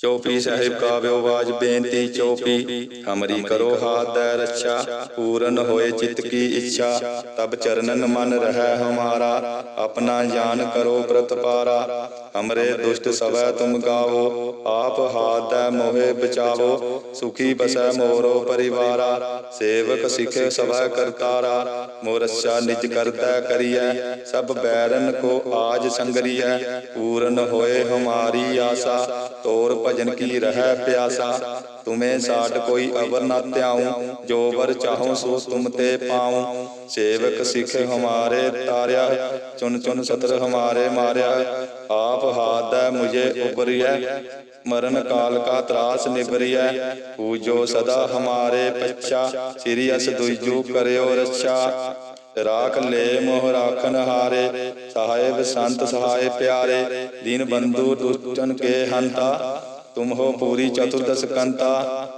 ਚੌਪੀ ਸਾਹਿਬ ਕਾਵਿਓ ਬਾਜ ਬੇਨਤੀ ਚੌਪੀ ਹਮਰੀ ਕਰੋ ਹਾਥ ਦੈ ਰੱਛਾ, ਪੂਰਨ ਹੋਏ ਚਿਤ ਕੀ ਇੱਛਾ, ਤਬ ਚਰਨਨ ਮਨ ਰਹਿ ਹਮਾਰਾ, ਆਪਣਾ ਜਾਨ ਕਰੋ ਪ੍ਰਤਪਾਰਾ। ਹਮਰੇ ਦੁਸ਼ਟ ਸਵੈ ਤੁਮ ਗਾਵੋ, ਆਪ ਹਾਥ ਦੈ ਮੋਹਿ ਬਚਾਵੋ, ਸੁਖੀ ਬਸੈ ਮੋਰੋ ਪਰਿਵਾਰਾ, ਸੇਵਕ ਸਿਖੇ ਸਵੈ ਕਰਤਾਰਾ, ਮੋਰਛਾ ਨਿਜ ਕਰਤਾ ਕਰੀਐ, ਸਭ ਬੈਰਨ ਕੋ ਆਜ ਸੰਗਰੀਐ, ਪੂਰਨ ਹੋਏ ਹਮਾਰੀ ਆਸਾ, ਤੋਰ ਭਜਨ ਕੀ ਰਹਿ ਪਿਆਸਾ, ਤੁਮੇ ਸਾਡ ਕੋਈ ਅਵਰ ਨਾ ਧਿਆਉ, ਜੋ ਵਰ ਚਾਹੋ ਸੋ ਤੁਮ ਤੇ ਪਾਉ, ਸੇਵਕ ਸਿਖ ਹਮਾਰੇ ਤਾਰਿਆ ਚੁਨ ਚੁਨ ਸਤਰ ਹਮਾਰੇ ਮਾਰਿਆ ਆਪ ਹਾਥ ਦੈ ਮੁਝੇ ਉਬਰਿਐ ਮਰਨ ਕਾਲ ਕਾ ਤਰਾਸ ਨਿਬਰਿਐ ਪੂਜੋ ਸਦਾ ਹਮਾਰੇ ਪੱਛਾ, ਸ੍ਰੀ ਅਸ ਦੁਇਜੂ ਕਰਿਓ ਰੱਛਾ। ਰਾਖ ਲੈ ਮੋਹ ਰਾਖਨ ਹਾਰੇ ਸਹਾਇਬ ਸੰਤ ਸਹਾਇ ਪਿਆਰੇ, ਦੀਨ ਬੰਧੂ ਦੁਸ਼ਟਨ ਕੇ ਹੰਤਾ। ਤੁਮ ਹੋ ਪੂਰੀ ਚਤੁਰਦਸ ਕੰਤਾ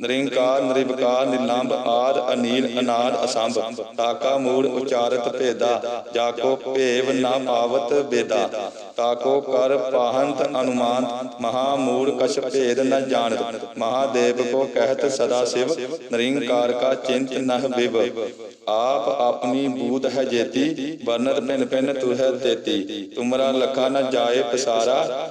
ਨਿਰੰਕਾਰ, ਨਿਰਵਕਾਰ, ਨਿਲੰਬ ਆਦ ਅਨੀਲ ਅਨਾਦ ਅਸੰਭ। ਤਾਕਾ ਮੂੜ ਉਚਾਰਤ ਭੇਦਾ, ਜਾਕੋ ਭੇਵ ਨਾ ਪਾਵਤ ਬੇਦਾ। ਤਾਕੋ ਕਰ ਪਾਹੰਤ ਅਨੁਮਾਨ, ਮਹਾ ਮੂੜ ਕਛ ਭੇਦ ਨ ਜਾਣਤ। ਮਹਾਦੇਵ ਕੋ ਕਹਿਤ ਸਦਾ ਸਿਵ, ਨਿਰੰਕਾਰ ਕਾ ਚਿੰਤ ਨਹ ਬਿਵ। ਆਪ ਆਪਣੀ ਬੂਧ ਹੈ ਜੇਤੀ ਵਰਨਰ ਪਿਨ ਪਿਨ ਤੁਹੈ ਤੇਤੀ। ਤੁਮਰਾ ਲਖਾ ਨ ਜਾਏ ਪਸਾਰਾ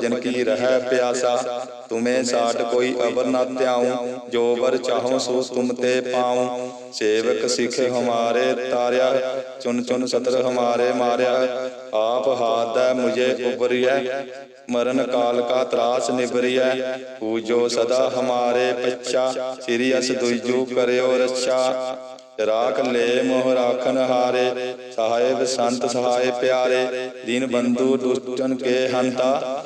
ਭਜਨ ਕੀ ਰਹਿ ਪਿਆਸਾ? ਤੁਮੇ ਸਾਟ ਕੋਈ ਅਵਰ ਨਾ ਧਿਆਉ, ਜੋ ਵਰ ਚਾਹੋ ਸੋ ਤੁਮ ਤੇ ਪਾਉ। ਸੇਵਕ ਸਿੱਖ ਹਮਾਰੇ ਤਾਰਿਆ ਚੁਨ ਚੁਨ ਸਤਰ ਹਮਾਰੇ ਮਾਰਿਆ। ਆਪ ਹਾਥ ਮੁਝੇ ਉਬਰਿਐ ਮਰਨ ਕਾਲ ਕਾ ਤਰਾਸ ਨਿਬਰਿਐ ਪੂਜੋ ਸਦਾ ਹਮਾਰੇ ਪੱਚਾ ਸ੍ਰੀ ਅਸ ਦੁਜੂ ਕਰਿਓ ਰੱਛਾ। ਰਾਖ ਲੈ ਮੋਹ ਰਾਖਨ ਹਾਰੇ ਸਹਾਇਬ ਸੰਤ ਸਹਾਇ ਪਿਆਰੇ। ਦੀਨ ਬੰਧੂ ਦੁਸ਼ਟਨ ਕੇ ਹੰਤਾ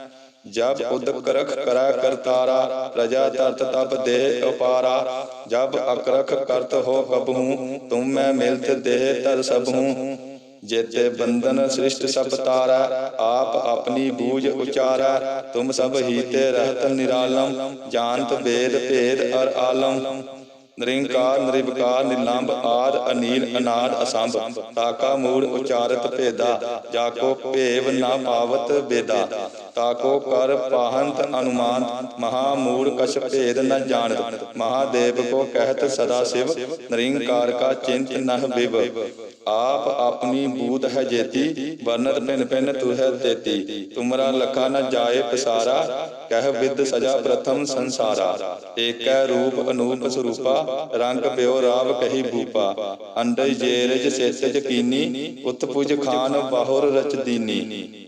ਜਬ ਉਦਕ ਰਖ ਕਰੈ ਕਰਤਾਰਾ ਪ੍ਰਜਾ ਤਰਤ ਤਪ ਦੇਹ ਉਪਾਰਾ। ਜਬ ਅਕਰਖ ਕਰਤ ਹੋ ਕਬਹੂ, ਤੁਮ ਮੈਂ ਮਿਲਤ ਦੇਹ ਤਰ ਸਭੂ। ਜੇਤੇ ਬੰਧਨ ਸ੍ਰਿਸ਼ਟ ਸਭ ਤਾਰਾ, ਆਪ ਆਪਣੀ ਬੂਝ ਉਚਾਰਾ। ਤੁਮ ਸਭ ਹੀ ਤੇ ਰਹਤ ਨਿਰਾਲਮ, ਜਾਣਤ ਵੇਦ ਭੇਦ ਅਰ ਆਲਮ। ਨਿਰੰਕਾਰ, ਨਿਰਵਕਾਰ ਨਿਲੰਬ ਆਦ ਅਨੀਲ ਅਨਾਦ ਅਸੰਭ। ਤਾਕਾ ਮੂੜ ਉਚਾਰਤ ਭੇਦਾ ਜਾਕੋ ਭੇਵ ਨਾ ਪਾਵਤ ਬੇਦਾ ਤਾਕੋ ਕਰ ਪਾਹੰਤ ਅਨੁਮਾਨ ਮਹਾ ਮੂੜ ਕਛ ਭੇਦ ਨ ਜਾਣਤ। ਮਹਾਦੇਵ ਕੋ ਕਹਿਤ ਸਦਾ ਸਿਵ, ਨਿਰੰਕਾਰ ਕਾ ਚਿੰਤ ਨਹ ਬਿਵ। ਆਪ ਆਪਣੀ ਬੂਤ ਹੈ ਜੇਤੀ, ਵਰਨਤ ਪਿਨ ਪਿਨ ਤੁਹੈ ਤੇਤੀ। ਤੁਮਰਾ ਲਖਾ ਨ ਜਾਏ ਪਸਾਰਾ, ਕਹਿ ਵਿਦ ਸਜਾ ਪ੍ਰਥਮ ਸੰਸਾਰਾ। ਏਕੈ ਰੂਪ ਅਨੂਪ ਸਰੂਪਾ, ਰੰਗ ਪਿਓ ਰਾਵ ਕਹੀ ਭੂਪਾ। ਅੰਡਜ ਜੇਰਜ ਸੇਤਜ ਕੀਨੀ, ਉਤਪੁਜ ਖਾਨ ਬਾਹੁਰ ਰਚ ਦੀਨੀ।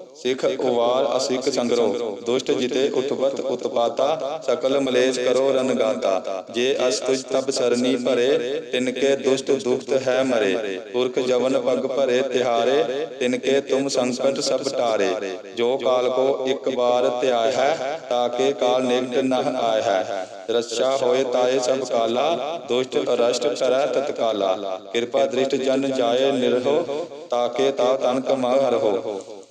ਸਿੱਖ ਉਵਾਰ ਅਸਿਕ ਸੰਗਰੋ, ਦੁਸ਼ਟ ਜਿਤੇ ਉਤਪਤ ਉਤਪਾਤਾ, ਸਕਲ ਮਲੇਸ਼ ਕਰੋ ਰਨਗਾਤਾ ਜੇ ਅਸ ਤੁਜ ਤਬ ਸਰਨੀ ਭਰੇ ਤਿਨਕੇ ਦੁਸ਼ਟ ਦੁਖਤ ਹੈ ਮਰੇ। ਪੁਰਖ ਜਵਨ ਪਗ ਭਰੇ ਤਿਹਾਰੇ ਤਿਨਕੇ ਤੁਮ ਸੰਕਟ ਸਭ ਟਾਰੇ। ਜੋ ਕਾਲ ਕੋ ਇੱਕ ਵਾਰ ਧਿਆਇ ਹੈ ਤਾਕੇ ਕਾਲ ਨਿਕਟ ਨਹ ਆਇ ਹੈ। ਰੱਛਾ ਹੋਏ ਤਾਏ ਸਭ ਕਾਲਾ, ਦੁਸ਼ਟ ਅਰਸ਼ਟ ਕਰੈ ਤਤਕਾਲਾ। ਕਿਰਪਾ ਦ੍ਰਿਸ਼ਟ ਜਨ ਜਾਏ ਨਿਰਹੋ ਤਾਕੇ ਤਾ ਤਨ ਕਮਾ ਹਰਹੋ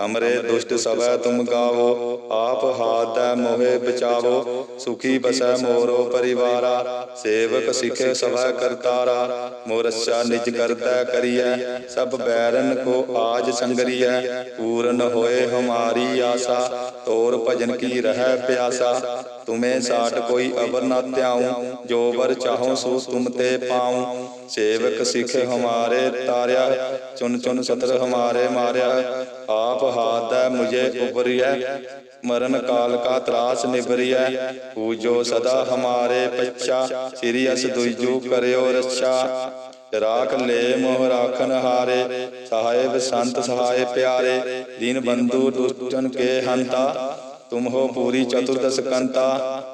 ਹਮਰੇ ਦੁਸ਼ਟ ਸਭੈ ਤੁਮ ਗਾਵੋ ਆਪ ਹਾਥ ਦੈ ਮੋਹਿ ਬਚਾਵੋ, ਸੁਖੀ ਬਸੈ ਮੋਰੋ ਪਰਿਵਾਰਾ, ਸੇਵਕ ਸਿਖੇ ਸਭੈ ਕਰਤਾਰਾ, ਮੋਰਛਾ ਨਿਜ ਕਰਤਾ ਕਰੀਐ, ਸਭ ਬੈਰਨ ਕੋ ਆਜ ਸੰਗਰੀਐ, ਪੂਰਨ ਹੋਏ ਹਮਾਰੀ ਆਸਾ, ਤੋਰ ਭਜਨ ਕੀ ਰਹਿ ਪਿਆਸਾ, ਤੁਮੇ ਸਾਟ ਕੋਈ ਅਵਰ ਨਾ ਧਿਆਉ, ਜੋ ਵਰ ਚਾਹੋ ਸੋ ਤੁਮ ਤੇ ਪਾਉ ਸੇਵਕ ਸਿਖ ਹਮਾਰੇ ਤਾਰਿਆ ਚੁਨ ਚੁਨ ਸਤਰ ਹਮਾਰੇ ਮਾਰਿਆ। ਆਪ ਹਾਦੈ ਮੁਝੇ ਉਬਰਿਐ ਮਰਨ ਕਾਲ ਕਾ ਤਰਾਸ ਨਿਬਰਿਐ ਪੂਜੋ ਸਦਾ ਹਮਾਰੇ ਪੱਛਾ, ਸ੍ਰੀ ਅਸ ਦੁਜੂ ਕਰਿਓ ਰੱਛਾ। ਰਾਖ ਲੈ ਮੋਹ ਰਾਖਨ ਹਾਰੇ ਸਹਾਇਬ ਸੰਤ ਸਹਾਇ ਪਿਆਰੇ। ਦੀਨ ਬੰਧੂ ਦੁਸ਼ਟਨ ਕੇ ਹੰਤਾ, ਤੁਮ ਹੋ ਪੂਰੀ ਚਤੁਰਦਸ ਕੰਤਾ।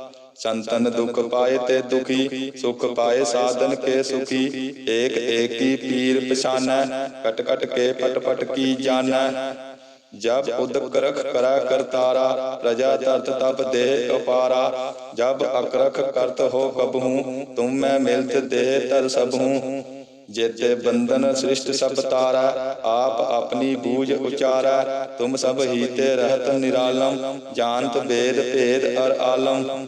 ਸੰਤਨ ਦੁਖ ਪਾਏ ਤੇ ਦੁਖੀ, ਸੁਖ ਪਾਏ ਸਾਧਨ ਕੇ ਸੁਖੀ। ਏਕ ਏਕੀ ਪੀਰ ਪਛਾਨੈ, ਕਟ ਕਟ ਕੇ ਪਟ ਪਟ ਕੀ ਜਾਣੈ ਜਬ ਉਦਕ ਰਖ ਕਰਾ ਕਰਤਾਰਾ, ਪ੍ਰਜਾ ਤਰਤ ਤਪ ਦੇ ਅਪਾਰਾ ਜਬ ਅਕਰਖ ਕਰਤ ਹੋ ਕਬਹੂ, ਤੁਮ ਮੈਂ ਮਿਲਤ ਦੇ ਤਰ ਸਭੂ। ਜੇਤੇ ਬੰਧਨ ਸ੍ਰਿਸ਼ਟ ਸਭ ਤਾਰਾ, ਆਪ ਆਪਣੀ ਬੂਝ ਉਚਾਰਾ। ਤੁਮ ਸਭ ਹੀ ਤੇ ਰਹਤ ਨਿਰਾਲਮ, ਜਾਣਤ ਵੇਦ ਭੇਦ ਅਰ ਆਲਮ।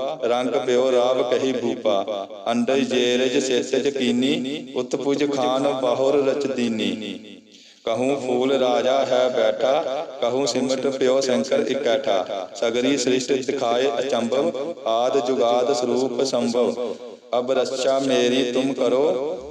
ਰੰਗ ਪਿਓ, ਰਾਵ ਕਹੀ ਭੂਪਾ। ਅੰਡਜ ਜੇਰਜ ਸੇਤਜ ਕੀਨੀ ਉਤਪੁਜ ਖਾਨ ਬਾਹੁਰ ਰਚ ਕਹੂੰ ਫੂਲ ਰਾਜਾ ਹੈ ਬੈਠਾ, ਕਹੂੰ ਸਿਮਟ ਪਿਓ ਸ਼ੰਕਰ ਇਕੱਠਾ। ਸਗਰੀ ਸ੍ਰਿਸ਼ਟ ਦਿਖਾਏ ਅਚੰਭਵ, ਆਦ ਜੁਗਾਦ ਸਰੂਪ ਸੰਭਵ। ਅਬ ਰਚਾ ਮੇਰੀ ਤੁਮ ਕਰੋ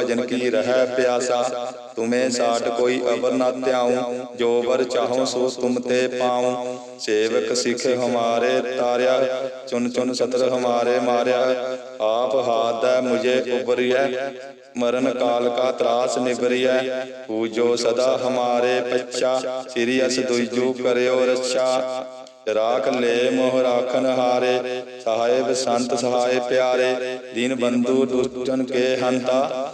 ਭਜਨ ਕੀ ਰਹਿ ਪਿਆਸਾ? ਤੁਮੇ ਸਾਟ ਕੋਈ ਅਵਰ ਨਾ ਧਿਆਉ ਜੋ ਵਰ ਚਾਹੋ ਸੋ ਤੁਮ ਤੇ ਪਾਉ। ਸੇਵਕ ਸਿਖ ਹਮਾਰੇ ਤਾਰਿਆ ਚੁਨ ਚੁਨ ਸਤਰ ਹਮਾਰੇ ਮਾਰਿਆ। ਆਪ ਹਾਥ ਹੈ ਮੁਝੇ ਉਬਰਿਐ ਮਰਨ ਕਾਲ ਕਾ ਤਰਾਸ ਨਿਬਰਿਐ ਪੂਜੋ ਸਦਾ ਹਮਾਰੇ ਪੱਛਾ। ਸ੍ਰੀ ਅਸ ਦੁਇਜੂ ਕਰਿਓ ਰੱਛਾ। ਰਾਖ ਲੈ ਮੋਹ ਰਾਖਨ ਹਾਰੇ। ਸਹਾਇਬ ਸੰਤ ਸਹਾਇ ਪਿਆਰੇ। ਦੀਨ ਬੰਧੂ ਦੁਸ਼ਟਨ ਕੇ ਹੰਤਾ।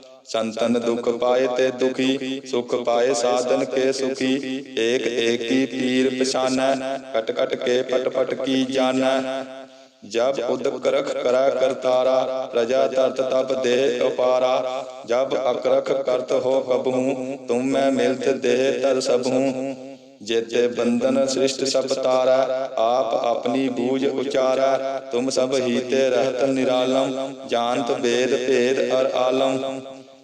संतन दुख पाए ते दुखी सुख पाए साधन के सुखी एक एक की पीर पछाना कट कट के पट पट की जाना जब उदक रख करा करतारा प्रजा तरत तब दे अपारा जब अकरख करत हो कबहू तुम मैं मिलत देह तर सबहू जेते बंधन सृष्ट सब तारा आप अपनी बूझ उचारा तुम सब हीते रहत निरालम जानत वेद भेद अर आलम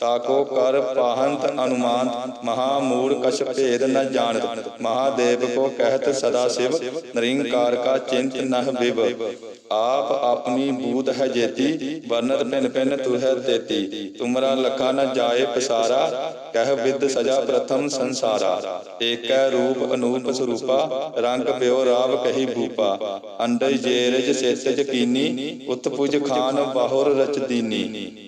ਤਾਕੋ ਕਰ ਪਾਹੰਤ ਅਨੁਮਾਨ ਮਹਾ ਮੂੜ ਕਛ ਭੇਦ ਨ ਜਾਣਤ। ਮਹਾਦੇਵ ਕੋ ਕਹਿਤ ਸਦਾ ਸਿਵ ਨਿਰੰਕਾਰ ਕਾ ਚਿੰਤ ਨਹ ਵਿਵ। ਆਪ ਆਪਣੀ ਬੂਧ ਹੈ ਜੇਤੀ, ਵਰਨਤ ਪਿਨ ਪਿਨ ਤੁਹੈ ਤੇਤੀ। ਤੁਮਰਾ ਲਖਾ ਨ ਜਾਏ ਪਸਾਰਾ, ਕਹਿ ਵਿਦ ਸਜਾ ਪ੍ਰਥਮ ਸੰਸਾਰਾ। ਏਕੈ ਰੂਪ ਅਨੂਪ ਸਰੂਪਾ, ਰੰਗ ਪਿਓ ਰਾਵ ਕਹੀ ਭੂਪਾ। ਅੰਡਜ ਜੇਰਜ ਸੇਤਜ ਕੀਨੀ ਉਤ ਖਾਨ ਬਾਹੁਰ ਰਚ ਦੀਨੀ।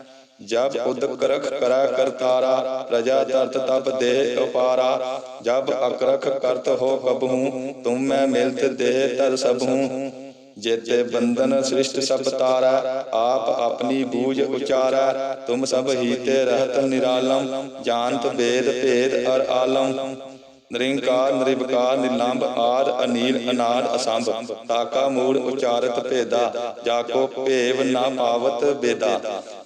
ਜਬ ਉਦਕ ਰਖ ਕਰੈ ਕਰਤਾਰਾ ਪ੍ਰਜਾ ਤਰਤ ਤਪ ਦੇਹ ਉਪਾਰਾ। ਜਬ ਅਕਰਖ ਕਰਤ ਹੋ ਕਬਹੂ, ਤੁਮ ਮੈਂ ਮਿਲਤ ਦੇਹ ਤਰ ਸਭੂ। ਜੇਤੇ ਬੰਧਨ ਸ੍ਰਿਸ਼ਟ ਸਭ ਤਾਰਾ, ਆਪ ਆਪਣੀ ਬੂਝ ਉਚਾਰੈ। ਤੁਮ ਸਭ ਹੀਤੇ ਰਹਤ ਨਿਰਾਲਮ, ਜਾਣਤ ਵੇਦ ਭੇਦ ਅਰ ਆਲਮ। ਨਿਰੰਕਾਰ, ਨਿਰਵਕਾਰ ਨਿਲੰਬ ਆਰ, ਅਨੀਲ, ਅਨਾਦ, ਅਸੰਭ। ਤਾਕਾ ਮੂੜ ਉਚਾਰਤ ਭੇਦਾ, ਜਾਕੋ ਭੇਵ ਨਾ ਪਾਵਤ ਬੇਦਾ।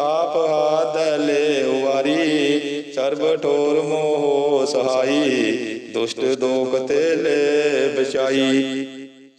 ਆਪ ਹਾਦਲੇ ਵਾਰੀ ਉਵਾਰੀ ਸਰਬ ਠੋਰ ਮੋਹ ਸਹਾਈ ਦੁਸ਼ਟ ਦੋਖ ਤੇ ਲੈ ਬਚਾਈ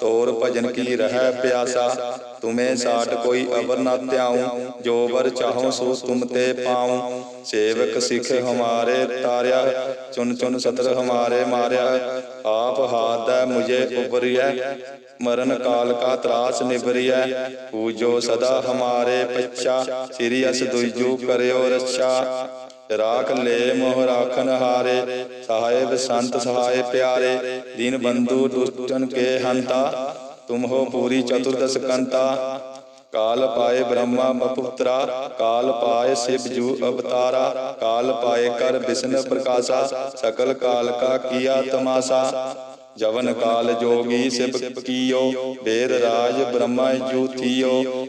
ਤੋਰ ਭਜਨ ਕੀ ਰਹਿ ਪਿਆਸਾ? ਤੁਮੇ ਸਾਟ ਕੋਈ ਅਵਰ ਨਾ ਧਿਆਉ ਜੋ ਵਰ ਚਾਹੋ ਸੋ ਤੁਮ ਤੇ ਪਾਉ। ਸੇਵਕ ਸਿਖ ਹਮਾਰੇ ਤਾਰਿਆ ਚੁਨ ਚੁਨ ਸਤਰ ਹਮਾਰੇ ਮਾਰਿਆ। ਆਪ ਹਾਥ ਮੁਝੇ ਉਬਰਿਐ। ਮਰਨ ਕਾਲ ਕਾ ਤਰਾਸ ਨਿਬਰਿਐ ਪੂਜੋ ਸਦਾ ਹਮਾਰੇ ਪੱਛਾ। ਸ੍ਰੀ ਅਸ ਦੁਜੂ ਕਰਿਓ ਰੱਛਾ। ਰਾਖ ਲੈ ਮੋਹ ਰਾਖਨ ਹਾਰੇ ਸਹਾਇਬ ਸੰਤ ਸਹਾਇ ਪਿਆਰੇ, ਦੀਨ ਬੰਧੂ ਦੁਸ਼ਟਨ ਕੇ ਹੰਤਾ, ਤੁਮ ਹੋ ਪੂਰੀ ਚਤੁਰਦਸ ਕੰਤਾ। ਕਾਲ ਪਾਏ ਬ੍ਰਹਮਾ ਬਪੁੱਤਰਾ ਕਾਲ ਪਾਏ ਸਿਵ ਜੂ ਅਵਤਾਰਾ, ਕਾਲ ਪਾਏ ਕਰ ਵਿਸ਼ਨ ਪ੍ਰਕਾਸ਼ਾ, ਸਕਲ ਕਾਲ ਕਾ ਕੀਆ ਤਮਾਸਾ। ਜਵਨ ਕਾਲ ਜੋਗੀ ਸਿਵ ਕੀਓ ਵੇਦ ਰਾਜ ਬ੍ਰਹਮਾ ਜੂਥੀਓ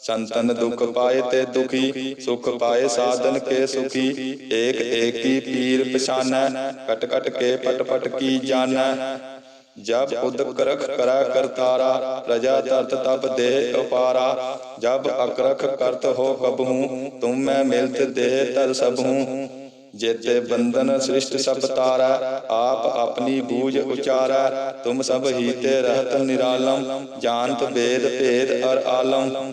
ਸੰਤਨ ਦੁਖ ਪਾਏ ਤੇ ਦੁਖੀ, ਸੁਖ ਪਾਏ ਸਾਧਨ ਕੇ ਸੁਖੀ। ਏਕ ਏਕੀ ਪੀਰ ਪਛਾਨੈ, ਕਟ ਕਟ ਕੇ ਪਟ ਪਟ ਕੀ ਜਾਣੈ ਜਬ ਉਦਕ ਰਖ ਕਰਤਾਰਾ ਪ੍ਰਜਾ ਤਰਤ ਤਪ ਦੇਹ ਉਪਾਰਾ। ਜਬ ਅਕਰਖ ਕਰਤ ਹੋ ਕਬਹੂ, ਤੁਮ ਮੈਂ ਮਿਲਤ ਦੇਹ ਤਰ ਸਭੂ। ਜੇਤੇ ਬੰਧਨ ਸ੍ਰਿਸ਼ਟ ਸਭ ਤਾਰਾ, ਆਪ ਆਪਣੀ ਬੂਝ ਉਚਾਰਾ। ਤੁਮ ਸਭ ਹੀ ਤੇ ਰਹਤ ਨਿਰਾਲਮ ਜਾਨਤ ਵੇਦ ਭੇਦ ਅਰ ਆਲਮ।